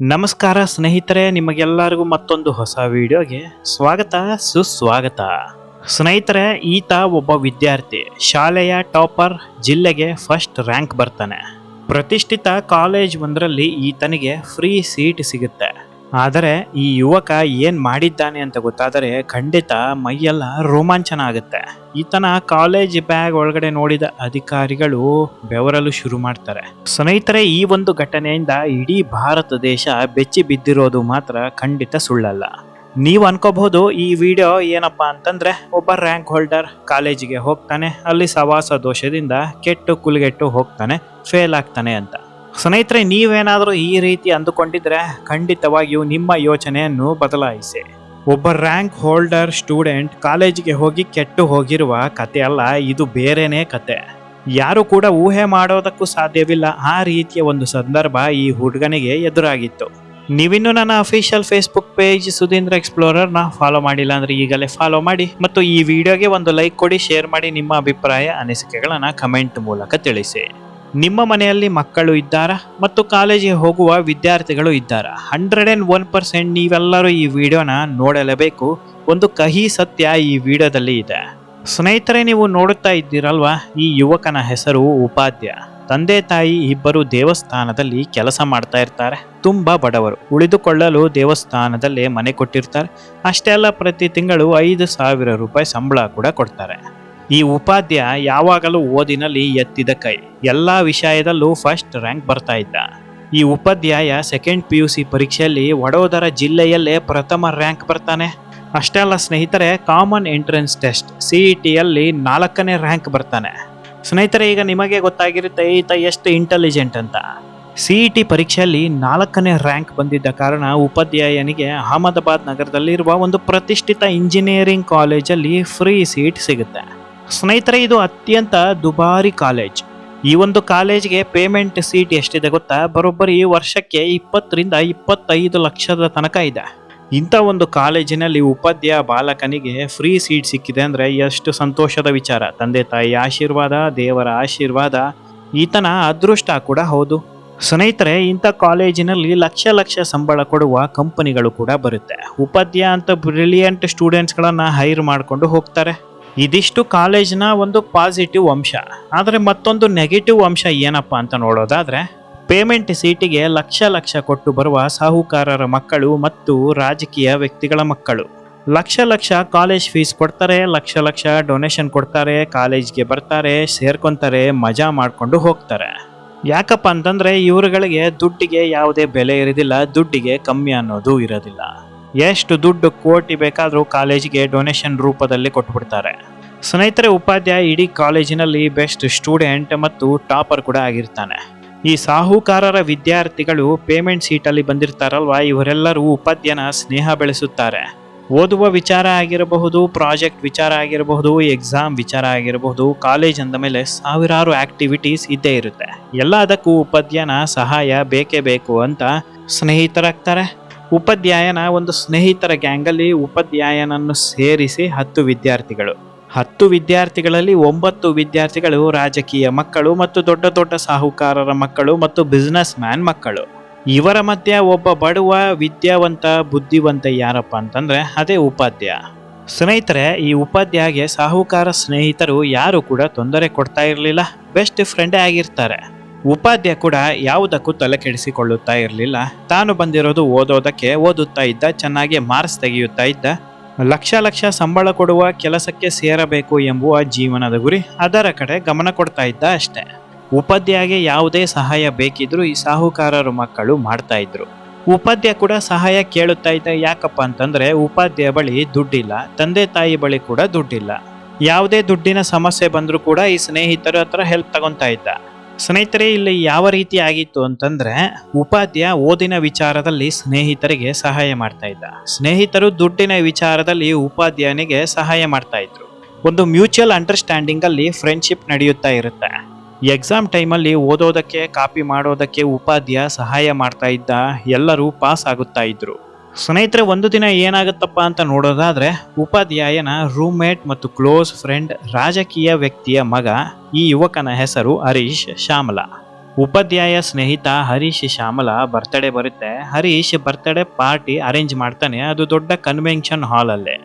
ನಮಸ್ಕಾರ ಸ್ನೇಹಿತರೆ, ನಿಮಗೆಲ್ಲರಿಗೂ ಮತ್ತೊಂದು ಹೊಸ ವಿಡಿಯೋಗೆ ಸ್ವಾಗತ, ಸುಸ್ವಾಗತ. ಸ್ನೇಹಿತರೆ, ಈತ ಒಬ್ಬ ವಿದ್ಯಾರ್ಥಿ. ಶಾಲೆಯ ಟಾಪರ್, ಜಿಲ್ಲೆಗೆ ಫಸ್ಟ್ ರ್ಯಾಂಕ್ ಬರ್ತಾನೆ. ಪ್ರತಿಷ್ಠಿತ ಕಾಲೇಜ್ ಒಂದರಲ್ಲಿ ಈತನಿಗೆ ಫ್ರೀ ಸೀಟ್ ಸಿಗುತ್ತೆ. ಆದರೆ ಈ ಯುವಕ ಏನು ಮಾಡಿದ್ದಾನೆ ಅಂತ ಗೊತ್ತಾದರೆ ಖಂಡಿತ ಮೈಯೆಲ್ಲ ರೋಮಾಂಚನ ಆಗುತ್ತೆ. ಈತನ ಕಾಲೇಜ್ ಬ್ಯಾಗ್ ಒಳಗಡೆ ನೋಡಿದ ಅಧಿಕಾರಿಗಳು ಬೆವರಲು ಶುರು ಮಾಡ್ತಾರೆ. ಸ್ನೇಹಿತರೆ, ಈ ಒಂದು ಘಟನೆಯಿಂದ ಇಡೀ ಭಾರತ ದೇಶ ಬೆಚ್ಚಿ ಬಿದ್ದಿರೋದು ಮಾತ್ರ ಖಂಡಿತ ಸುಳ್ಳಲ್ಲ. ನೀವು ಅನ್ಕೋಬಹುದು, ಈ ವಿಡಿಯೋ ಏನಪ್ಪ ಅಂತಂದ್ರೆ ಒಬ್ಬ ರ್ಯಾಂಕ್ ಹೋಲ್ಡರ್ ಕಾಲೇಜಿಗೆ ಹೋಗ್ತಾನೆ, ಅಲ್ಲಿ ಸವಾಸ ದೋಷದಿಂದ ಕೆಟ್ಟು ಕುಲ್ಗೆಟ್ಟು ಹೋಗ್ತಾನೆ ಫೇಲ್ ಆಗ್ತಾನೆ ಅಂತ. ಸ್ನೇಹಿತರೆ, ನೀವೇನಾದರೂ ಈ ರೀತಿ ಅಂದುಕೊಂಡಿದ್ರೆ ಖಂಡಿತವಾಗಿಯೂ ನಿಮ್ಮ ಯೋಚನೆಯನ್ನು ಬದಲಾಯಿಸಿ. ಒಬ್ಬ ರ್ಯಾಂಕ್ ಹೋಲ್ಡರ್ ಸ್ಟೂಡೆಂಟ್ ಕಾಲೇಜಿಗೆ ಹೋಗಿ ಕೆಟ್ಟು ಹೋಗಿರುವ ಕತೆ ಅಲ್ಲ, ಇದು ಬೇರೆನೇ ಕತೆ. ಯಾರು ಕೂಡ ಊಹೆ ಮಾಡೋದಕ್ಕೂ ಸಾಧ್ಯವಿಲ್ಲ, ಆ ರೀತಿಯ ಒಂದು ಸಂದರ್ಭ ಈ ಹುಡುಗನಿಗೆ ಎದುರಾಗಿತ್ತು. ನೀವಿನ್ನೂ ನನ್ನ ಅಫಿಷಿಯಲ್ ಫೇಸ್ಬುಕ್ ಪೇಜ್ ಸುಧೀಂದ್ರ ಎಕ್ಸ್ಪ್ಲೋರರ್ನ ಫಾಲೋ ಮಾಡಿಲ್ಲ ಅಂದರೆ ಈಗಲೇ ಫಾಲೋ ಮಾಡಿ ಮತ್ತು ಈ ವಿಡಿಯೋಗೆ ಒಂದು ಲೈಕ್ ಕೊಡಿ ಶೇರ್ ಮಾಡಿ ನಿಮ್ಮ ಅಭಿಪ್ರಾಯ, ಅನಿಸಿಕೆಗಳನ್ನು ಕಮೆಂಟ್ ಮೂಲಕ ತಿಳಿಸಿ. ನಿಮ್ಮ ಮನೆಯಲ್ಲಿ ಮಕ್ಕಳು ಇದ್ದಾರಾ ಮತ್ತು ಕಾಲೇಜಿಗೆ ಹೋಗುವ ವಿದ್ಯಾರ್ಥಿಗಳು ಇದ್ದಾರಾ? ಹಂಡ್ರೆಡ್ ಆ್ಯಂಡ್ ಒನ್ ಪರ್ಸೆಂಟ್ ನೀವೆಲ್ಲರೂ ಈ ವಿಡಿಯೋನ ನೋಡಲೇಬೇಕು. ಒಂದು ಕಹಿ ಸತ್ಯ ಈ ವಿಡಿಯೋದಲ್ಲಿ ಇದೆ. ಸ್ನೇಹಿತರೆ, ನೀವು ನೋಡುತ್ತಾ ಇದ್ದೀರಲ್ವಾ ಈ ಯುವಕನ ಹೆಸರು ಉಪಾಧ್ಯ. ತಂದೆ ತಾಯಿ ಇಬ್ಬರು ದೇವಸ್ಥಾನದಲ್ಲಿ ಕೆಲಸ ಮಾಡ್ತಾ ಇರ್ತಾರೆ. ತುಂಬಾ ಬಡವರು. ಉಳಿದುಕೊಳ್ಳಲು ದೇವಸ್ಥಾನದಲ್ಲೇ ಮನೆ ಕೊಟ್ಟಿರ್ತಾರೆ. ಅಷ್ಟೇ ಅಲ್ಲ, ಪ್ರತಿ ತಿಂಗಳು ಐದು ಸಾವಿರ ರೂಪಾಯಿ ಸಂಬಳ ಕೂಡ ಕೊಡ್ತಾರೆ. ಈ ಉಪಾಧ್ಯ ಯಾವಾಗಲೂ ಓದಿನಲ್ಲಿ ಎತ್ತಿದ ಕೈ. ಎಲ್ಲ ವಿಷಯದಲ್ಲೂ ಫಸ್ಟ್ ರ್ಯಾಂಕ್ ಬರ್ತಾ ಇದ್ದ. ಈ Upadhyaya second P U C ಪರೀಕ್ಷೆಯಲ್ಲಿ ವಡೋದರ ಜಿಲ್ಲೆಯಲ್ಲೇ ಪ್ರಥಮ ರ್ಯಾಂಕ್ ಬರ್ತಾನೆ. ಅಷ್ಟೇ ಅಲ್ಲ ಸ್ನೇಹಿತರೆ common entrance test C E ಟಿಯಲ್ಲಿ ನಾಲ್ಕನೇ ರ್ಯಾಂಕ್ ಬರ್ತಾನೆ. ಸ್ನೇಹಿತರೆ, ಈಗ ನಿಮಗೆ ಗೊತ್ತಾಗಿರುತ್ತೆ, ಈತ ಎಷ್ಟು ಇಂಟೆಲಿಜೆಂಟ್ ಅಂತ. ಸಿ ಇ ಟಿ ಪರೀಕ್ಷೆಯಲ್ಲಿ ನಾಲ್ಕನೇ ರ್ಯಾಂಕ್ ಬಂದಿದ್ದ ಕಾರಣ ಉಪಾಧ್ಯಾಯನಿಗೆ ಅಹಮದಾಬಾದ್ ನಗರದಲ್ಲಿರುವ ಒಂದು ಪ್ರತಿಷ್ಠಿತ ಇಂಜಿನಿಯರಿಂಗ್ ಕಾಲೇಜಲ್ಲಿ ಫ್ರೀ ಸೀಟ್ ಸಿಗುತ್ತೆ. ಸ್ನೇಹಿತರೆ, ಇದು ಅತ್ಯಂತ ದುಬಾರಿ ಕಾಲೇಜ್. ಈ ಒಂದು ಕಾಲೇಜ್ಗೆ ಪೇಮೆಂಟ್ ಸೀಟ್ ಎಷ್ಟಿದೆ ಗೊತ್ತಾ? ಬರೋಬ್ಬರಿ ವರ್ಷಕ್ಕೆ ಇಪ್ಪತ್ತರಿಂದ ಇಪ್ಪತ್ತೈದು ಲಕ್ಷದ ತನಕ ಇದೆ. ಇಂಥ ಒಂದು ಕಾಲೇಜಿನಲ್ಲಿ ಉಪಾಧ್ಯ ಬಾಲಕನಿಗೆ ಫ್ರೀ ಸೀಟ್ ಸಿಕ್ಕಿದೆ ಅಂದರೆ ಎಷ್ಟು ಸಂತೋಷದ ವಿಚಾರ. ತಂದೆ, ತಾಯಿ ಆಶೀರ್ವಾದ, ದೇವರ ಆಶೀರ್ವಾದ, ಈತನ ಅದೃಷ್ಟ ಕೂಡ ಹೌದು. ಸ್ನೇಹಿತರೆ, ಇಂಥ ಕಾಲೇಜಿನಲ್ಲಿ ಲಕ್ಷ ಲಕ್ಷ ಸಂಬಳ ಕೊಡುವ ಕಂಪನಿಗಳು ಕೂಡ ಬರುತ್ತೆ. ಉಪಾಧ್ಯ ಅಂತ ಬ್ರಿಲಿಯಂಟ್ ಸ್ಟೂಡೆಂಟ್ಸ್ಗಳನ್ನು ಹೈರ್ ಮಾಡಿಕೊಂಡು ಹೋಗ್ತಾರೆ. ಇದಿಷ್ಟು ಕಾಲೇಜ್ನ ಒಂದು ಪಾಸಿಟಿವ್ ಅಂಶ. ಆದರೆ ಮತ್ತೊಂದು ನೆಗೆಟಿವ್ ಅಂಶ ಏನಪ್ಪ ಅಂತ ನೋಡೋದಾದರೆ, ಪೇಮೆಂಟ್ ಸೀಟಿಗೆ ಲಕ್ಷ ಲಕ್ಷ ಕೊಟ್ಟು ಬರುವ ಸಾಹುಕಾರರ ಮಕ್ಕಳು ಮತ್ತು ರಾಜಕೀಯ ವ್ಯಕ್ತಿಗಳ ಮಕ್ಕಳು. ಲಕ್ಷ ಲಕ್ಷ ಕಾಲೇಜ್ ಫೀಸ್ ಕೊಡ್ತಾರೆ, ಲಕ್ಷ ಲಕ್ಷ ಡೊನೇಷನ್ ಕೊಡ್ತಾರೆ, ಕಾಲೇಜ್ಗೆ ಬರ್ತಾರೆ, ಸೇರ್ಕೊತಾರೆ, ಮಜಾ ಮಾಡಿಕೊಂಡು ಹೋಗ್ತಾರೆ. ಯಾಕಪ್ಪ ಅಂತಂದ್ರೆ, ಇವರುಗಳಿಗೆ ದುಡ್ಡಿಗೆ ಯಾವುದೇ ಬೆಲೆ ಇರೋದಿಲ್ಲ, ದುಡ್ಡಿಗೆ ಕಮ್ಮಿ ಅನ್ನೋದು ಇರೋದಿಲ್ಲ. ಎಷ್ಟು ದುಡ್ಡು ಕೋಟಿ ಬೇಕಾದರೂ ಕಾಲೇಜಿಗೆ ಡೊನೇಷನ್ ರೂಪದಲ್ಲಿ ಕೊಟ್ಬಿಡ್ತಾರೆ. ಸ್ನೇಹಿತರೆ, ಉಪಾಧ್ಯಾಯ ಇಡೀ ಕಾಲೇಜಿನಲ್ಲಿ ಬೆಸ್ಟ್ ಸ್ಟೂಡೆಂಟ್ ಮತ್ತು ಟಾಪರ್ ಕೂಡ ಆಗಿರ್ತಾನೆ. ಈ ಸಾಹುಕಾರರ ವಿದ್ಯಾರ್ಥಿಗಳು ಪೇಮೆಂಟ್ ಸೀಟಲ್ಲಿ ಬಂದಿರ್ತಾರಲ್ವಾ? ಇವರೆಲ್ಲರೂ ಉಪಾಧ್ಯಾಯನ ಸ್ನೇಹ ಬೆಳೆಸುತ್ತಾರೆ. ಓದುವ ವಿಚಾರ ಆಗಿರಬಹುದು, ಪ್ರಾಜೆಕ್ಟ್ ವಿಚಾರ ಆಗಿರಬಹುದು, ಎಕ್ಸಾಮ್ ವಿಚಾರ ಆಗಿರಬಹುದು, ಕಾಲೇಜ್ ಅಂದ ಮೇಲೆ ಸಾವಿರಾರು ಆಕ್ಟಿವಿಟೀಸ್ ಇದ್ದೇ ಇರುತ್ತೆ. ಎಲ್ಲದಕ್ಕೂ ಉಪಾಧ್ಯಾಯನ ಸಹಾಯ ಬೇಕೇ ಬೇಕು ಅಂತ ಸ್ನೇಹಿತರಾಗ್ತಾರೆ. ಉಪಾಧ್ಯಾಯನ ಒಂದು ಸ್ನೇಹಿತರ ಗ್ಯಾಂಗಲ್ಲಿ ಉಪಾಧ್ಯಾಯನನ್ನು ಸೇರಿಸಿ ಹತ್ತು ವಿದ್ಯಾರ್ಥಿಗಳು. ಹತ್ತು ವಿದ್ಯಾರ್ಥಿಗಳಲ್ಲಿ ಒಂಬತ್ತು ವಿದ್ಯಾರ್ಥಿಗಳು ರಾಜಕೀಯ ಮಕ್ಕಳು ಮತ್ತು ದೊಡ್ಡ ದೊಡ್ಡ ಸಾಹುಕಾರರ ಮಕ್ಕಳು ಮತ್ತು ಬಿಸ್ನೆಸ್ ಮ್ಯಾನ್ ಮಕ್ಕಳು. ಇವರ ಮಧ್ಯೆ ಒಬ್ಬ ಬಡವ, ವಿದ್ಯಾವಂತ, ಬುದ್ಧಿವಂತ ಯಾರಪ್ಪ ಅಂತಂದ್ರೆ ಅದೇ ಉಪಾಧ್ಯಾಯ ಸ್ನೇಹಿತರೆ, ಈ ಉಪಾಧ್ಯಾಯಗೆ ಸಾಹುಕಾರ ಸ್ನೇಹಿತರು ಯಾರು ಕೂಡ ತೊಂದರೆ ಕೊಡ್ತಾ ಇರಲಿಲ್ಲ. ಬೆಸ್ಟ್ ಫ್ರೆಂಡೇ ಆಗಿರ್ತಾರೆ. ಉಪಾಧ್ಯ ಕೂಡ ಯಾವುದಕ್ಕೂ ತಲೆ ಕೆಡಿಸಿಕೊಳ್ಳುತ್ತಾ ಇರಲಿಲ್ಲ. ತಾನು ಬಂದಿರೋದು ಓದೋದಕ್ಕೆ ಓದುತ್ತಾ ಇದ್ದ, ಚೆನ್ನಾಗಿ ಮಾರ್ಕ್ಸ್ ತೆಗೆಯುತ್ತಾ ಇದ್ದ. ಲಕ್ಷ ಲಕ್ಷ ಸಂಬಳ ಕೊಡುವ ಕೆಲಸಕ್ಕೆ ಸೇರಬೇಕು ಎಂಬುವ ಜೀವನದ ಗುರಿ ಅದರ ಕಡೆ ಗಮನ ಕೊಡ್ತಾ ಇದ್ದ ಅಷ್ಟೇ. ಉಪಾಧ್ಯಾಯಗೆ ಯಾವುದೇ ಸಹಾಯ ಬೇಕಿದ್ರೂ ಈ ಸಾಹುಕಾರರು ಮಕ್ಕಳು ಮಾಡ್ತಾ ಇದ್ರು. ಉಪಾಧ್ಯ ಕೂಡ ಸಹಾಯ ಕೇಳುತ್ತಾ ಇದ್ದ, ಯಾಕಪ್ಪ ಅಂತಂದ್ರೆ ಉಪಾಧ್ಯ ಬಳಿ ದುಡ್ಡಿಲ್ಲ, ತಂದೆ ತಾಯಿ ಬಳಿ ಕೂಡ ದುಡ್ಡಿಲ್ಲ. ಯಾವುದೇ ದುಡ್ಡಿನ ಸಮಸ್ಯೆ ಬಂದರೂ ಕೂಡ ಈ ಸ್ನೇಹಿತರ ಹತ್ರ ಹೆಲ್ಪ್ ತಗೊಂತಾ ಇದ್ದ. ಸ್ನೇಹಿತರೆ, ಇಲ್ಲಿ ಯಾವ ರೀತಿ ಆಗಿತ್ತು ಅಂತಂದ್ರೆ ಉಪಾಧ್ಯ ಓದಿನ ವಿಚಾರದಲ್ಲಿ ಸ್ನೇಹಿತರಿಗೆ ಸಹಾಯ ಮಾಡ್ತಾ ಇದ್ದ. ಸ್ನೇಹಿತರು ದುಡ್ಡಿನ ವಿಚಾರದಲ್ಲಿ ಉಪಾಧ್ಯಾಯನಿಗೆ ಸಹಾಯ ಮಾಡ್ತಾ ಇದ್ರು. ಒಂದು ಮ್ಯೂಚುವಲ್ ಅಂಡರ್ಸ್ಟ್ಯಾಂಡಿಂಗ್ ಅಲ್ಲಿ ಫ್ರೆಂಡ್ಶಿಪ್ ನಡೆಯುತ್ತಾ ಇರುತ್ತೆ. ಎಕ್ಸಾಮ್ ಟೈಮಲ್ಲಿ ಓದೋದಕ್ಕೆ, ಕಾಪಿ ಮಾಡೋದಕ್ಕೆ ಉಪಾಧ್ಯ ಸಹಾಯ ಮಾಡ್ತಾ ಇದ್ದ ಎಲ್ಲರೂ ಪಾಸ್ ಆಗುತ್ತಾ ಇದ್ರು. ಸ್ನೇಹಿತರೆ, ಒಂದು ದಿನ ಏನಾಗುತ್ತಪ್ಪ ಅಂತ ನೋಡೋದಾದ್ರೆ, ಉಪಾಧ್ಯಾಯನ ರೂಮ್ಮೇಟ್ ಮತ್ತು ಕ್ಲೋಸ್ ಫ್ರೆಂಡ್ ರಾಜಕೀಯ ವ್ಯಕ್ತಿಯ ಮಗ, ಈ ಯುವಕನ ಹೆಸರು ಹರೀಶ್ ಶ್ಯಾಮಲ. ಉಪಾಧ್ಯಾಯ ಸ್ನೇಹಿತ ಹರೀಶ್ ಶ್ಯಾಮಲ ಬರ್ತ್ಡೇ ಬರುತ್ತೆ. ಹರೀಶ್ ಬರ್ತ್ಡೇ ಪಾರ್ಟಿ ಅರೇಂಜ್ ಮಾಡ್ತಾನೆ, ಅದು ದೊಡ್ಡ ಕನ್ವೆನ್ಷನ್ ಹಾಲ್ ಅಲ್ಲೇ.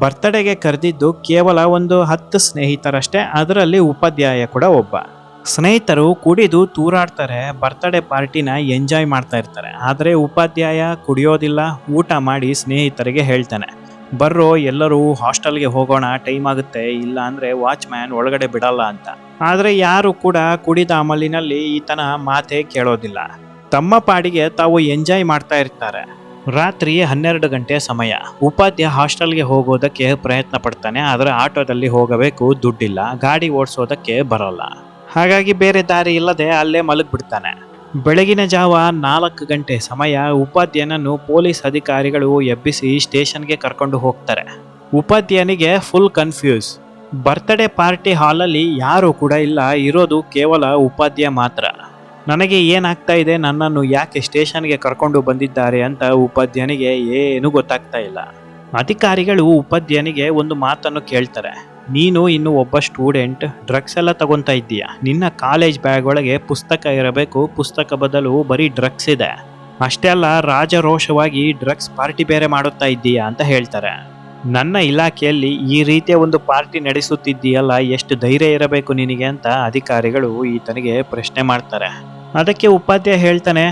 ಬರ್ತ್ಡೇಗೆ ಕರೆದಿದ್ದು ಕೇವಲ ಒಂದು ಹತ್ತು ಸ್ನೇಹಿತರಷ್ಟೇ, ಅದರಲ್ಲಿ ಉಪಾಧ್ಯಾಯ ಕೂಡ ಒಬ್ಬ. ಸ್ನೇಹಿತರು ಕುಡಿದು ತೂರಾಡ್ತಾರೆ ಬರ್ತ್ಡೇ ಪಾರ್ಟಿನ ಎಂಜಾಯ್ ಮಾಡ್ತಾ ಇರ್ತಾರೆ. ಆದರೆ ಉಪಾಧ್ಯಾಯ ಕುಡಿಯೋದಿಲ್ಲ, ಊಟ ಮಾಡಿ ಸ್ನೇಹಿತರಿಗೆ ಹೇಳ್ತಾನೆ. ಬರ್ರೋ, ಎಲ್ಲರೂ ಹಾಸ್ಟೆಲ್ಗೆ ಹೋಗೋಣ ಟೈಮ್ ಆಗುತ್ತೆ, ಇಲ್ಲ ಅಂದರೆ ವಾಚ್ಮ್ಯಾನ್ ಒಳಗಡೆ ಬಿಡಲ್ಲ ಅಂತ. ಆದರೆ ಯಾರು ಕೂಡ ಕುಡಿದ ಅಮಲಿನಲ್ಲಿ ಈತನ ಮಾತೆ ಕೇಳೋದಿಲ್ಲ. ತಮ್ಮ ಪಾಡಿಗೆ ತಾವು ಎಂಜಾಯ್ ಮಾಡ್ತಾ ಇರ್ತಾರೆ. ರಾತ್ರಿ ಹನ್ನೆರಡು ಗಂಟೆ ಸಮಯ. ಉಪಾಧ್ಯ ಹಾಸ್ಟೆಲ್ಗೆ ಹೋಗೋದಕ್ಕೆ ಪ್ರಯತ್ನ ಪಡ್ತಾನೆ, ಆದರೆ ಆಟೋದಲ್ಲಿ ಹೋಗಬೇಕು, ದುಡ್ಡಿಲ್ಲ, ಗಾಡಿ ಓಡಿಸೋದಕ್ಕೆ ಬರೋಲ್ಲ. ಹಾಗಾಗಿ ಬೇರೆ ದಾರಿ ಇಲ್ಲದೆ ಅಲ್ಲೇ ಮಲಗಿಬಿಡ್ತಾನೆ. ಬೆಳಗಿನ ಜಾವ ನಾಲ್ಕು ಗಂಟೆ ಸಮಯ ಉಪಾಧ್ಯಾಯನನ್ನು ಪೊಲೀಸ್ ಅಧಿಕಾರಿಗಳು ಎಬ್ಬಿಸಿ ಸ್ಟೇಷನ್ಗೆ ಕರ್ಕೊಂಡು ಹೋಗ್ತಾರೆ. ಉಪಾಧ್ಯಾಯನಿಗೆ ಫುಲ್ ಕನ್ಫ್ಯೂಸ್. ಬರ್ತ್ಡೇ ಪಾರ್ಟಿ ಹಾಲಲ್ಲಿ ಯಾರು ಕೂಡ ಇಲ್ಲ, ಇರೋದು ಕೇವಲ ಉಪಾಧ್ಯಾಯ ಮಾತ್ರ. ನನಗೆ ಏನಾಗ್ತಾ ಇದೆ, ನನ್ನನ್ನು ಯಾಕೆ ಸ್ಟೇಷನ್ಗೆ ಕರ್ಕೊಂಡು ಬಂದಿದ್ದಾರೆ ಅಂತ ಉಪಾಧ್ಯಾಯನಿಗೆ ಏನೂ ಗೊತ್ತಾಗ್ತಾ ಇಲ್ಲ. ಅಧಿಕಾರಿಗಳು ಉಪಾಧ್ಯಾಯನಿಗೆ ಒಂದು ಮಾತನ್ನು ಕೇಳ್ತಾರೆ. ನೀನು ಇನ್ನು ಒಬ್ಬ ಸ್ಟೂಡೆಂಟ್ ಡ್ರಗ್ಸ್ ಎಲ್ಲ ತಗೊಂತಾ ಇದ್ದೀಯ? ನಿನ್ನ ಕಾಲೇಜ್ ಬ್ಯಾಗ್ ಒಳಗೆ ಪುಸ್ತಕ ಇರಬೇಕು, ಪುಸ್ತಕ ಬದಲು ಬರೀ ಡ್ರಗ್ಸ್ ಇದೆ. ಅಷ್ಟೇ ಅಲ್ಲ, ರಾಜರೋಷವಾಗಿ ಡ್ರಗ್ಸ್ ಪಾರ್ಟಿ ಬೇರೆ ಮಾಡುತ್ತಾ ಇದ್ದೀಯಾ ಅಂತ ಹೇಳ್ತಾರೆ. ನನ್ನ ಇಲಾಖೆಯಲ್ಲಿ ಈ ರೀತಿಯ ಒಂದು ಪಾರ್ಟಿ ನಡೆಸುತ್ತಿದ್ದೀಯಲ್ಲ, ಎಷ್ಟು ಧೈರ್ಯ ಇರಬೇಕು ನಿನಗೆ ಅಂತ ಅಧಿಕಾರಿಗಳು ಈತನಿಗೆ ಪ್ರಶ್ನೆ ಮಾಡ್ತಾರೆ. ಅದಕ್ಕೆ ಉಪಾಧ್ಯಾಯ ಹೇಳ್ತಾನೆ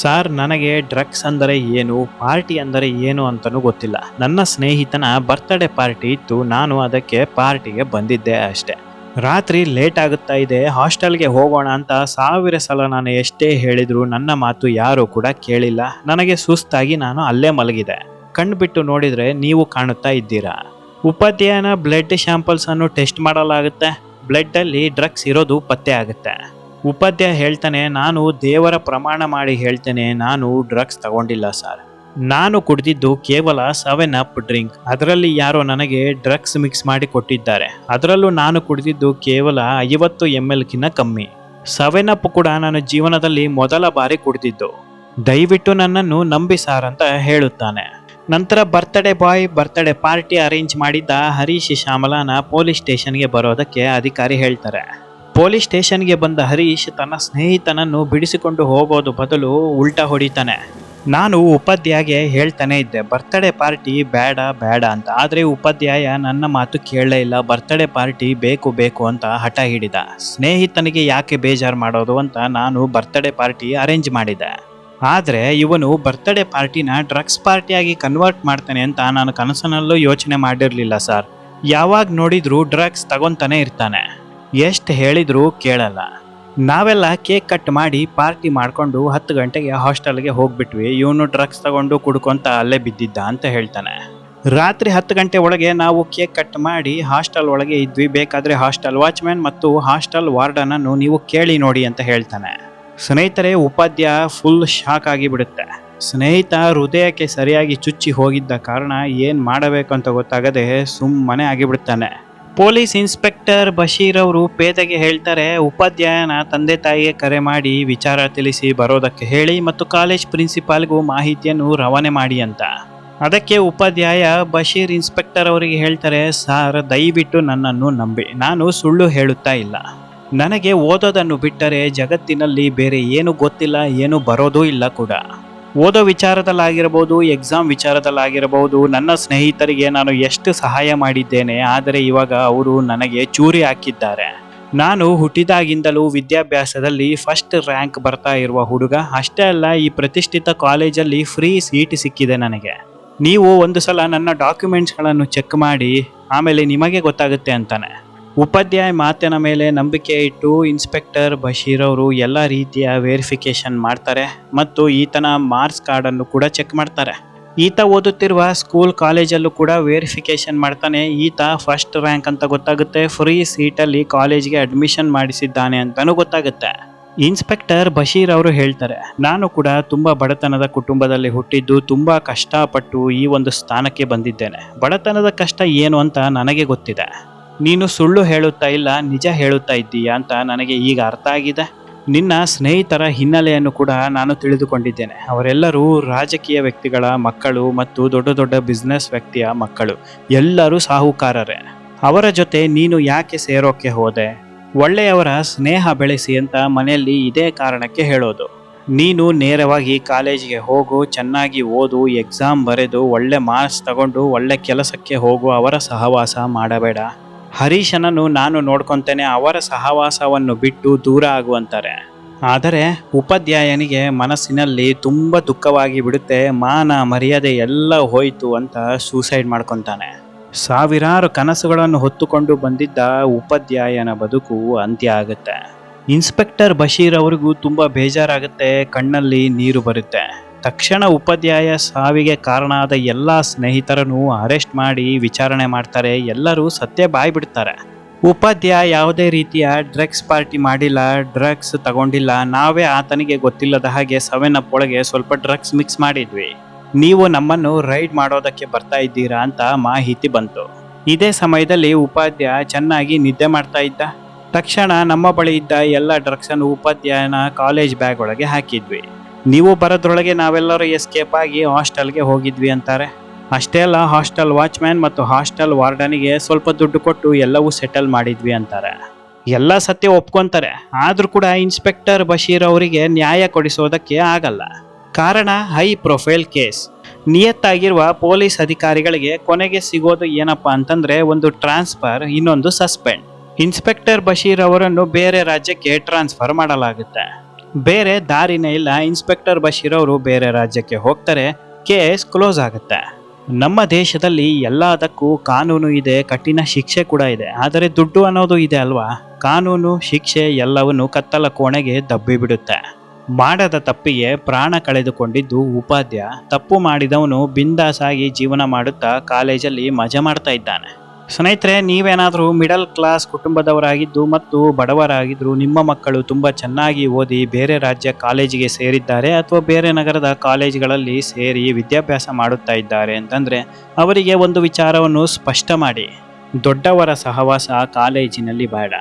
ಸರ್, ನನಗೆ ಡ್ರಗ್ಸ್ ಅಂದರೆ ಏನು? ಪಾರ್ಟಿ ಅಂದರೆ ಏನು ಅಂತಲೂ ಗೊತ್ತಿಲ್ಲ. ನನ್ನ ಸ್ನೇಹಿತನ ಬರ್ತ್ಡೇ ಪಾರ್ಟಿ ಇತ್ತು. ನಾನು ಅದಕ್ಕೆ ಪಾರ್ಟಿಗೆ ಬಂದಿದ್ದೆ ಅಷ್ಟೇ. ರಾತ್ರಿ ಲೇಟ್ ಆಗುತ್ತಾ ಇದೆ. ಹಾಸ್ಟೆಲ್ಗೆ ಹೋಗೋಣ ಅಂತ ಸಾವಿರ ಸಲ ನಾನು ಎಷ್ಟೇ ಹೇಳಿದ್ರು ನನ್ನ ಮಾತು ಯಾರೂ ಕೂಡ ಕೇಳಿಲ್ಲ. ನನಗೆ ಸುಸ್ತಾಗಿ ನಾನು ಅಲ್ಲೇ ಮಲಗಿದೆ. ಕಣ್ಬಿಟ್ಟು ನೋಡಿದ್ರೆ ನೀವು ಕಾಣುತ್ತಾ ಇದ್ದೀರಾ? ಉಪಾಧ್ಯಾಯನ ಬ್ಲಡ್ ಶ್ಯಾಂಪಲ್ಸನ್ನು ಟೆಸ್ಟ್ ಮಾಡಲಾಗುತ್ತೆ. ಬ್ಲಡ್ ಅಲ್ಲಿ ಡ್ರಗ್ಸ್ ಇರೋದು ಪತ್ತೆ ಆಗುತ್ತೆ. ಉಪಾಧ್ಯಾಯ ಹೇಳ್ತಾನೆ, ನಾನು ದೇವರ ಪ್ರಮಾಣ ಮಾಡಿ ಹೇಳ್ತೇನೆ, ನಾನು ಡ್ರಗ್ಸ್ ತಗೊಂಡಿಲ್ಲ ಸರ್ ನಾನು ಕುಡಿದಿದ್ದು ಕೇವಲ ಸೆವೆನ್ ಅಪ್ ಡ್ರಿಂಕ್ ಅದರಲ್ಲಿ ಯಾರೋ ನನಗೆ ಡ್ರಗ್ಸ್ ಮಿಕ್ಸ್ ಮಾಡಿ ಕೊಟ್ಟಿದ್ದಾರೆ. ಅದರಲ್ಲೂ ನಾನು ಕುಡಿದಿದ್ದು ಕೇವಲ ಐವತ್ತು ಎಂ ಎಲ್ಗಿನ್ನ ಕಮ್ಮಿ. ಸೆವೆನ್ ಅಪ್ ಕೂಡ ನಾನು ಜೀವನದಲ್ಲಿ ಮೊದಲ ಬಾರಿ ಕುಡಿದಿದ್ದು. ದಯವಿಟ್ಟು ನನ್ನನ್ನು ನಂಬಿ ಸಾರ್ ಅಂತ ಹೇಳುತ್ತಾನೆ. ನಂತರ birthday boy birthday party arrange ಮಾಡಿದ್ದ ಹರೀಶ್ ಶ್ಯಾಮಲಾನ ಪೊಲೀಸ್ ಸ್ಟೇಷನ್ಗೆ ಬರೋದಕ್ಕೆ ಅಧಿಕಾರಿ ಹೇಳ್ತಾರೆ. ಪೊಲೀಸ್ ಸ್ಟೇಷನ್ಗೆ ಬಂದ ಹರೀಶ್ ತನ್ನ ಸ್ನೇಹಿತನನ್ನು ಬಿಡಿಸಿಕೊಂಡು ಹೋಗೋದು ಬದಲು ಉಲ್ಟಾ ಹೊಡಿತಾನೆ. ನಾನು ಉಪಾಧ್ಯಾಯಗೆ ಹೇಳ್ತಾನೆ ಇದ್ದೆ, ಬರ್ತ್ಡೇ ಪಾರ್ಟಿ ಬೇಡ ಬೇಡ ಅಂತ. ಆದರೆ ಉಪಾಧ್ಯಾಯ ನನ್ನ ಮಾತು ಕೇಳಲೇ ಇಲ್ಲ. ಬರ್ತ್ಡೇ ಪಾರ್ಟಿ ಬೇಕು ಬೇಕು ಅಂತ ಹಠ ಹಿಡಿದ. ಸ್ನೇಹಿತನಿಗೆ ಯಾಕೆ ಬೇಜಾರು ಮಾಡೋದು ಅಂತ ನಾನು ಬರ್ತ್ಡೇ ಪಾರ್ಟಿ ಅರೇಂಜ್ ಮಾಡಿದೆ. ಆದರೆ ಇವನು ಬರ್ತ್ಡೇ ಪಾರ್ಟಿನ ಡ್ರಗ್ಸ್ ಪಾರ್ಟಿಯಾಗಿ ಕನ್ವರ್ಟ್ ಮಾಡ್ತಾನೆ ಅಂತ ನಾನು ಕನಸಿನಲ್ಲೂ ಯೋಚನೆ ಮಾಡಿರಲಿಲ್ಲ ಸರ್. ಯಾವಾಗ ನೋಡಿದರೂ ಡ್ರಗ್ಸ್ ತಗೊಂತಾನೆ ಇರ್ತಾನೆ. ಎಷ್ಟು ಹೇಳಿದರೂ ಕೇಳಲ್ಲ. ನಾವೆಲ್ಲ ಕೇಕ್ ಕಟ್ ಮಾಡಿ ಪಾರ್ಟಿ ಮಾಡ್ಕೊಂಡು ಹತ್ತು ಗಂಟೆಗೆ ಹಾಸ್ಟೆಲ್ಗೆ ಹೋಗ್ಬಿಟ್ವಿ. ಇವನು ಡ್ರಗ್ಸ್ ತಗೊಂಡು ಕುಡ್ಕೊಂತ ಅಲ್ಲೇ ಬಿದ್ದಿದ್ದ ಅಂತ ಹೇಳ್ತಾನೆ. ರಾತ್ರಿ ಹತ್ತು ಗಂಟೆ ಒಳಗೆ ನಾವು ಕೇಕ್ ಕಟ್ ಮಾಡಿ ಹಾಸ್ಟೆಲ್ ಒಳಗೆ ಇದ್ವಿ. ಬೇಕಾದ್ರೆ ಹಾಸ್ಟೆಲ್ ವಾಚ್ಮ್ಯಾನ್ ಮತ್ತು ಹಾಸ್ಟೆಲ್ ವಾರ್ಡನನ್ನು ನೀವು ಕೇಳಿ ನೋಡಿ ಅಂತ ಹೇಳ್ತಾನೆ. ಸ್ನೇಹಿತರೆ, ಉಪಾಧ್ಯ ಫುಲ್ ಶಾಕ್ ಆಗಿಬಿಡುತ್ತೆ. ಸ್ನೇಹಿತ ಹೃದಯಕ್ಕೆ ಸರಿಯಾಗಿ ಚುಚ್ಚಿ ಹೋಗಿದ್ದ ಕಾರಣ ಏನು ಮಾಡಬೇಕು ಅಂತ ಗೊತ್ತಾಗದೆ ಸುಮ್ಮನೆ ಆಗಿಬಿಡ್ತಾನೆ. ಪೊಲೀಸ್ ಇನ್ಸ್ಪೆಕ್ಟರ್ ಬಶೀರ್ ಅವರು ಪೇದೆಗೆ ಹೇಳ್ತಾರೆ, ಉಪಾಧ್ಯಾಯನ ತಂದೆ ತಾಯಿಗೆ ಕರೆ ಮಾಡಿ ವಿಚಾರ ತಿಳಿಸಿ ಬರೋದಕ್ಕೆ ಹೇಳಿ ಮತ್ತು ಕಾಲೇಜ್ ಪ್ರಿನ್ಸಿಪಾಲ್ಗೂ ಮಾಹಿತಿಯನ್ನು ರವಾನೆ ಮಾಡಿ ಅಂತ. ಅದಕ್ಕೆ ಉಪಾಧ್ಯಾಯ ಬಶೀರ್ ಇನ್ಸ್ಪೆಕ್ಟರ್ ಅವರಿಗೆ ಹೇಳ್ತಾರೆ, ಸಾರ್, ದಯವಿಟ್ಟು ನನ್ನನ್ನು ನಂಬಿ. ನಾನು ಸುಳ್ಳು ಹೇಳುತ್ತಾ ಇಲ್ಲ. ನನಗೆ ಓದೋದನ್ನು ಬಿಟ್ಟರೆ ಜಗತ್ತಿನಲ್ಲಿ ಬೇರೆ ಏನು ಗೊತ್ತಿಲ್ಲ, ಏನು ಬರೋದೂ ಇಲ್ಲ ಕೂಡ. ಓದೋ ವಿಚಾರದಲ್ಲಾಗಿರ್ಬೋದು ಎಕ್ಸಾಮ್ ವಿಚಾರದಲ್ಲಾಗಿರ್ಬೋದು, ನನ್ನ ಸ್ನೇಹಿತರಿಗೆ ನಾನು ಎಷ್ಟು ಸಹಾಯ ಮಾಡಿದ್ದೇನೆ, ಆದರೆ ಇವಾಗ ಅವರು ನನಗೆ ಚೂರಿ ಹಾಕಿದ್ದಾರೆ. ನಾನು ಹುಟ್ಟಿದಾಗಿಂದಲೂ ವಿದ್ಯಾಭ್ಯಾಸದಲ್ಲಿ ಫಸ್ಟ್ ರ್ಯಾಂಕ್ ಬರ್ತಾ ಇರುವ ಹುಡುಗ. ಅಷ್ಟೇ ಅಲ್ಲ, ಈ ಪ್ರತಿಷ್ಠಿತ ಕಾಲೇಜಲ್ಲಿ ಫ್ರೀ ಸೀಟ್ ಸಿಕ್ಕಿದೆ ನನಗೆ. ನೀವು ಒಂದು ಸಲ ನನ್ನ ಡಾಕ್ಯುಮೆಂಟ್ಸ್ಗಳನ್ನು ಚೆಕ್ ಮಾಡಿ, ಆಮೇಲೆ ನಿಮಗೆ ಗೊತ್ತಾಗುತ್ತೆ ಅಂತಾನೆ. ಉಪಾಧ್ಯಾಯ ಮಾತಿನ ಮೇಲೆ ನಂಬಿಕೆ ಇಟ್ಟು ಇನ್ಸ್ಪೆಕ್ಟರ್ ಬಶೀರ್ ಅವರು ಎಲ್ಲ ರೀತಿಯ ವೆರಿಫಿಕೇಶನ್ ಮಾಡ್ತಾರೆ ಮತ್ತು ಈತನ ಮಾರ್ಕ್ಸ್ ಕಾರ್ಡನ್ನು ಕೂಡ ಚೆಕ್ ಮಾಡ್ತಾರೆ. ಈತ ಓದುತ್ತಿರುವ ಸ್ಕೂಲ್ ಕಾಲೇಜಲ್ಲೂ ಕೂಡ ವೆರಿಫಿಕೇಶನ್ ಮಾಡ್ತಾನೆ. ಈತ ಫಸ್ಟ್ ರ್ಯಾಂಕ್ ಅಂತ ಗೊತ್ತಾಗುತ್ತೆ. ಫ್ರೀ ಸೀಟಲ್ಲಿ ಕಾಲೇಜ್ಗೆ ಅಡ್ಮಿಷನ್ ಮಾಡಿಸಿದ್ದಾನೆ ಅಂತಲೂ ಗೊತ್ತಾಗುತ್ತೆ. ಇನ್ಸ್ಪೆಕ್ಟರ್ ಬಶೀರ್ ಅವರು ಹೇಳ್ತಾರೆ, ನಾನು ಕೂಡ ತುಂಬ ಬಡತನದ ಕುಟುಂಬದಲ್ಲಿ ಹುಟ್ಟಿದ್ದು, ತುಂಬ ಕಷ್ಟಪಟ್ಟು ಈ ಒಂದು ಸ್ಥಾನಕ್ಕೆ ಬಂದಿದ್ದೇನೆ. ಬಡತನದ ಕಷ್ಟ ಏನು ಅಂತ ನನಗೆ ಗೊತ್ತಿದೆ. ನೀನು ಸುಳ್ಳು ಹೇಳುತ್ತಾ ಇಲ್ಲ, ನಿಜ ಹೇಳುತ್ತಾ ಇದ್ದೀಯಾ ಅಂತ ನನಗೆ ಈಗ ಅರ್ಥ ಆಗಿದೆ. ನಿನ್ನ ಸ್ನೇಹಿತರ ಹಿನ್ನೆಲೆಯನ್ನು ಕೂಡ ನಾನು ತಿಳಿದುಕೊಂಡಿದ್ದೇನೆ. ಅವರೆಲ್ಲರೂ ರಾಜಕೀಯ ವ್ಯಕ್ತಿಗಳ ಮಕ್ಕಳು ಮತ್ತು ದೊಡ್ಡ ದೊಡ್ಡ ಬಿಸ್ನೆಸ್ ವ್ಯಕ್ತಿಯ ಮಕ್ಕಳು. ಎಲ್ಲರೂ ಸಾಹುಕಾರರೇ. ಅವರ ಜೊತೆ ನೀನು ಯಾಕೆ ಸೇರೋಕೆ ಹೋದೆ? ಒಳ್ಳೆಯವರ ಸ್ನೇಹ ಬೆಳೆಸಿ ಅಂತ ಮನೆಯಲ್ಲಿ ಇದೇ ಕಾರಣಕ್ಕೆ ಹೇಳೋದು. ನೀನು ನೇರವಾಗಿ ಕಾಲೇಜಿಗೆ ಹೋಗು, ಚೆನ್ನಾಗಿ ಓದು ಎಕ್ಸಾಮ್ ಬರೆದು, ಒಳ್ಳೆ ಮಾರ್ಕ್ಸ್ ತಗೊಂಡು, ಒಳ್ಳೆ ಕೆಲಸಕ್ಕೆ ಹೋಗು, ಅವರ ಸಹವಾಸ ಮಾಡಬೇಡ. ಹರೀಶನನ್ನು ನಾನು ನೋಡ್ಕೊತೇನೆ ಅವರ ಸಹವಾಸವನ್ನು ಬಿಟ್ಟು ದೂರ ಆಗುವಂತಾರೆ. ಆದರೆ ಉಪಾಧ್ಯಾಯನಿಗೆ ಮನಸ್ಸಿನಲ್ಲಿ ತುಂಬ ದುಃಖವಾಗಿ ಬಿಡುತ್ತೆ, ಮಾನ ಮರ್ಯಾದೆ ಎಲ್ಲ ಹೋಯಿತು ಅಂತ ಸೂಸೈಡ್ ಮಾಡ್ಕೊತಾನೆ. ಸಾವಿರಾರು ಕನಸುಗಳನ್ನು ಹೊತ್ತುಕೊಂಡು ಬಂದಿದ್ದ ಉಪಾಧ್ಯಾಯನ ಬದುಕು ಅಂತ್ಯ ಆಗುತ್ತೆ. ಇನ್ಸ್ಪೆಕ್ಟರ್ ಬಶೀರ್ ಅವರಿಗೂ ತುಂಬ ಬೇಜಾರಾಗುತ್ತೆ, ಕಣ್ಣಲ್ಲಿ ನೀರು ಬರುತ್ತೆ. ತಕ್ಷಣ ಉಪಾಧ್ಯಾಯ ಸಾವಿಗೆ ಕಾರಣ ಆದ ಎಲ್ಲ ಸ್ನೇಹಿತರನ್ನು ಅರೆಸ್ಟ್ ಮಾಡಿ ವಿಚಾರಣೆ ಮಾಡ್ತಾರೆ. ಎಲ್ಲರೂ ಸತ್ಯ ಬಾಯ್ಬಿಡ್ತಾರೆ. ಉಪಾಧ್ಯಾಯ ಯಾವುದೇ ರೀತಿಯ ಡ್ರಗ್ಸ್ ಪಾರ್ಟಿ ಮಾಡಿಲ್ಲ, ಡ್ರಗ್ಸ್ ತಗೊಂಡಿಲ್ಲ. ನಾವೇ ಆತನಿಗೆ ಗೊತ್ತಿಲ್ಲದ ಹಾಗೆ ಸೆವೆನ್ ಅಪ್ ಒಳಗೆ ಸ್ವಲ್ಪ ಡ್ರಗ್ಸ್ ಮಿಕ್ಸ್ ಮಾಡಿದ್ವಿ. ನೀವು ನಮ್ಮನ್ನು ರೈಡ್ ಮಾಡೋದಕ್ಕೆ ಬರ್ತಾ ಇದ್ದೀರಾ ಅಂತ ಮಾಹಿತಿ ಬಂತು. ಇದೇ ಸಮಯದಲ್ಲಿ ಉಪಾಧ್ಯಾಯ ಚೆನ್ನಾಗಿ ನಿದ್ದೆ ಮಾಡ್ತಾ ಇದ್ದ. ತಕ್ಷಣ ನಮ್ಮ ಬಳಿ ಇದ್ದ ಎಲ್ಲ ಡ್ರಗ್ಸನ್ನು ಉಪಾಧ್ಯಾಯನ ಕಾಲೇಜ್ ಬ್ಯಾಗ್ ಒಳಗೆ ಹಾಕಿದ್ವಿ. ನೀವು ಬರೋದ್ರೊಳಗೆ ನಾವೆಲ್ಲರೂ ಎಸ್ಕೇಪ್ ಆಗಿ ಹಾಸ್ಟೆಲ್ಗೆ ಹೋಗಿದ್ವಿ ಅಂತಾರೆ. ಅಷ್ಟೇ ಅಲ್ಲ ಹಾಸ್ಟೆಲ್ ವಾಚ್ಮ್ಯಾನ್ ಮತ್ತು ಹಾಸ್ಟೆಲ್ ವಾರ್ಡನಿಗೆ ಸ್ವಲ್ಪ ದುಡ್ಡು ಕೊಟ್ಟು ಎಲ್ಲವೂ ಸೆಟಲ್ ಮಾಡಿದ್ವಿ ಅಂತಾರೆ. ಎಲ್ಲ ಸತ್ಯ ಒಪ್ಕೊಂತಾರೆ. ಆದರೂ ಕೂಡ ಇನ್ಸ್ಪೆಕ್ಟರ್ ಬಶೀರ್ ಅವರಿಗೆ ನ್ಯಾಯ ಕೊಡಿಸೋದಕ್ಕೆ ಆಗಲ್ಲ. ಕಾರಣ ಹೈ ಪ್ರೊಫೈಲ್ ಕೇಸ್ ನಿಯತ್ತಾಗಿರುವ ಪೊಲೀಸ್ ಅಧಿಕಾರಿಗಳಿಗೆ ಕೊನೆಗೆ ಸಿಗೋದು ಏನಪ್ಪ ಅಂತಂದ್ರೆ ಒಂದು ಟ್ರಾನ್ಸ್ಫರ್ ಇನ್ನೊಂದು ಸಸ್ಪೆಂಡ್ ಇನ್ಸ್ಪೆಕ್ಟರ್ ಬಶೀರ್ ಅವರನ್ನು ಬೇರೆ ರಾಜ್ಯಕ್ಕೆ ಟ್ರಾನ್ಸ್ಫರ್ ಮಾಡಲಾಗುತ್ತೆ. ಬೇರೆ ದಾರಿನೇ ಇಲ್ಲ. ಇನ್ಸ್ಪೆಕ್ಟರ್ ಬಶೀರ್ ಅವರು ಬೇರೆ ರಾಜ್ಯಕ್ಕೆ ಹೋಗ್ತಾರೆ. ಕೇಸ್ ಕ್ಲೋಸ್ ಆಗುತ್ತೆ. ನಮ್ಮ ದೇಶದಲ್ಲಿ ಎಲ್ಲದಕ್ಕೂ ಕಾನೂನು ಇದೆ, ಕಠಿಣ ಶಿಕ್ಷೆ ಕೂಡ ಇದೆ. ಆದರೆ ದುಡ್ಡು ಅನ್ನೋದು ಇದೆ ಅಲ್ವಾ? ಕಾನೂನು, ಶಿಕ್ಷೆ ಎಲ್ಲವನ್ನು ಕತ್ತಲ ಕೋಣೆಗೆ ದಬ್ಬಿ ಬಿಡುತ್ತೆ. ಮಾಡದ ತಪ್ಪಿಗೆ ಪ್ರಾಣ ಕಳೆದುಕೊಂಡಿದ್ದು ಉಪಾಧ್ಯ. ತಪ್ಪು ಮಾಡಿದವನು ಬಿಂದಾಸಾಗಿ ಜೀವನ ಮಾಡುತ್ತಾ ಕಾಲೇಜಲ್ಲಿ ಮಜಾ ಮಾಡ್ತಾ ಇದ್ದಾನೆ. ಸ್ನೇಹಿತರೆ, ನೀವೇನಾದರೂ ಮಿಡಲ್ ಕ್ಲಾಸ್ ಕುಟುಂಬದವರಾಗಿದ್ದು ಮತ್ತು ಬಡವರಾಗಿದ್ದರು ನಿಮ್ಮ ಮಕ್ಕಳು ತುಂಬ ಚೆನ್ನಾಗಿ ಓದಿ ಬೇರೆ ರಾಜ್ಯ ಕಾಲೇಜಿಗೆ ಸೇರಿದ್ದಾರೆ ಅಥವಾ ಬೇರೆ ನಗರದ ಕಾಲೇಜುಗಳಲ್ಲಿ ಸೇರಿ ವಿದ್ಯಾಭ್ಯಾಸ ಮಾಡುತ್ತಾ ಇದ್ದಾರೆ ಅಂತಂದರೆ ಅವರಿಗೆ ಒಂದು ವಿಚಾರವನ್ನು ಸ್ಪಷ್ಟ ಮಾಡಿ. ದೊಡ್ಡವರ ಸಹವಾಸ ಕಾಲೇಜಿನಲ್ಲಿ ಬೇಡ.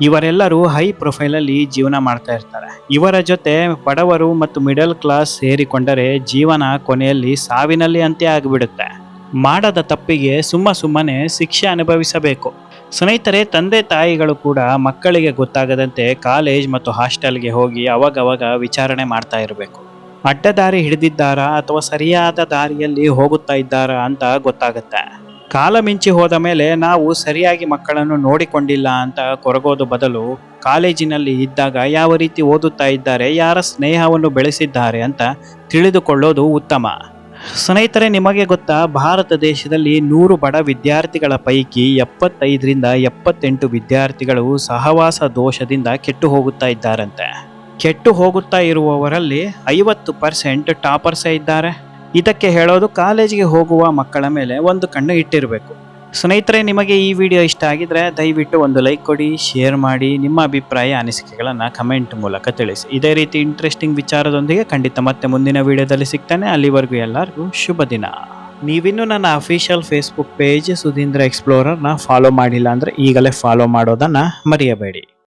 ಇವರೆಲ್ಲರೂ ಹೈ ಪ್ರೊಫೈಲಲ್ಲಿ ಜೀವನ ಮಾಡ್ತಾ ಇರ್ತಾರೆ. ಇವರ ಜೊತೆ ಬಡವರು ಮತ್ತು ಮಿಡಲ್ ಕ್ಲಾಸ್ ಸೇರಿಕೊಂಡರೆ ಜೀವನ ಕೊನೆಯಲ್ಲಿ ಸಾವಿನಲ್ಲಿ ಅಂತ್ಯ ಆಗಿಬಿಡುತ್ತೆ. ಮಾಡದ ತಪ್ಪಿಗೆ ಸುಮ್ಮ ಸುಮ್ಮನೆ ಶಿಕ್ಷೆ ಅನುಭವಿಸಬೇಕು. ಸ್ನೇಹಿತರೆ, ತಂದೆ ತಾಯಿಗಳು ಕೂಡ ಮಕ್ಕಳಿಗೆ ಗೊತ್ತಾಗದಂತೆ ಕಾಲೇಜ್ ಮತ್ತು ಹಾಸ್ಟೆಲ್ಗೆ ಹೋಗಿ ಅವಾಗವಾಗ ವಿಚಾರಣೆ ಮಾಡ್ತಾ ಇರಬೇಕು. ಅಡ್ಡದಾರಿ ಹಿಡಿದಿದ್ದಾರಾ ಅಥವಾ ಸರಿಯಾದ ದಾರಿಯಲ್ಲಿ ಹೋಗುತ್ತಾ ಇದ್ದಾರಾ ಅಂತ ಗೊತ್ತಾಗುತ್ತೆ. ಕಾಲ ಮಿಂಚಿ ಹೋದ ಮೇಲೆ ನಾವು ಸರಿಯಾಗಿ ಮಕ್ಕಳನ್ನು ನೋಡಿಕೊಂಡಿಲ್ಲ ಅಂತ ಕೊರಗೋದು ಬದಲು ಕಾಲೇಜಿನಲ್ಲಿ ಇದ್ದಾಗ ಯಾವ ರೀತಿ ಓದುತ್ತಾ ಇದ್ದಾರೆ, ಯಾರ ಸ್ನೇಹವನ್ನು ಬೆಳೆಸಿದ್ದಾರೆ ಅಂತ ತಿಳಿದುಕೊಳ್ಳೋದು ಉತ್ತಮ. ಸ್ನೇಹಿತರೆ, ನಿಮಗೆ ಗೊತ್ತಾ, ಭಾರತ ದೇಶದಲ್ಲಿ ನೂರು ಬಡ ವಿದ್ಯಾರ್ಥಿಗಳ ಪೈಕಿ ಎಪ್ಪತ್ತೈದರಿಂದ ಎಪ್ಪತ್ತೆಂಟು ವಿದ್ಯಾರ್ಥಿಗಳು ಸಹವಾಸ ದೋಷದಿಂದ ಕೆಟ್ಟು ಹೋಗುತ್ತಾ ಇದ್ದಾರಂತೆ. ಕೆಟ್ಟು ಹೋಗುತ್ತಾ ಇರುವವರಲ್ಲಿ ಐವತ್ತು ಪರ್ಸೆಂಟ್ ಟಾಪರ್ಸೇ ಇದ್ದಾರೆ. ಇದಕ್ಕೆ ಹೇಳೋದು ಕಾಲೇಜಿಗೆ ಹೋಗುವ ಮಕ್ಕಳ ಮೇಲೆ ಒಂದು ಕಣ್ಣು ಇಟ್ಟಿರಬೇಕು. ಸ್ನೇಹಿತರೆ, ನಿಮಗೆ ಈ ವಿಡಿಯೋ ಇಷ್ಟ ಆಗಿದ್ರೆ ದಯವಿಟ್ಟು ಒಂದು ಲೈಕ್ ಕೊಡಿ, ಶೇರ್ ಮಾಡಿ, ನಿಮ್ಮ ಅಭಿಪ್ರಾಯ, ಅನಿಸಿಕೆಗಳನ್ನು ಕಮೆಂಟ್ ಮೂಲಕ ತಿಳಿಸಿ. ಇದೇ ರೀತಿ ಇಂಟ್ರೆಸ್ಟಿಂಗ್ ವಿಚಾರದೊಂದಿಗೆ ಖಂಡಿತ ಮತ್ತೆ ಮುಂದಿನ ವಿಡಿಯೋದಲ್ಲಿ ಸಿಗ್ತಾನೆ. ಅಲ್ಲಿವರೆಗೂ ಎಲ್ಲರಿಗೂ ಶುಭ ದಿನ. ನೀವಿನ್ನೂ ನನ್ನ ಅಫಿಷಿಯಲ್ ಫೇಸ್ಬುಕ್ ಪೇಜ್ ಸುಧೀಂದ್ರ ಎಕ್ಸ್ಪ್ಲೋರರ್ನ ಫಾಲೋ ಮಾಡಿಲ್ಲ ಅಂದರೆ ಈಗಲೇ ಫಾಲೋ ಮಾಡೋದನ್ನು ಮರೆಯಬೇಡಿ.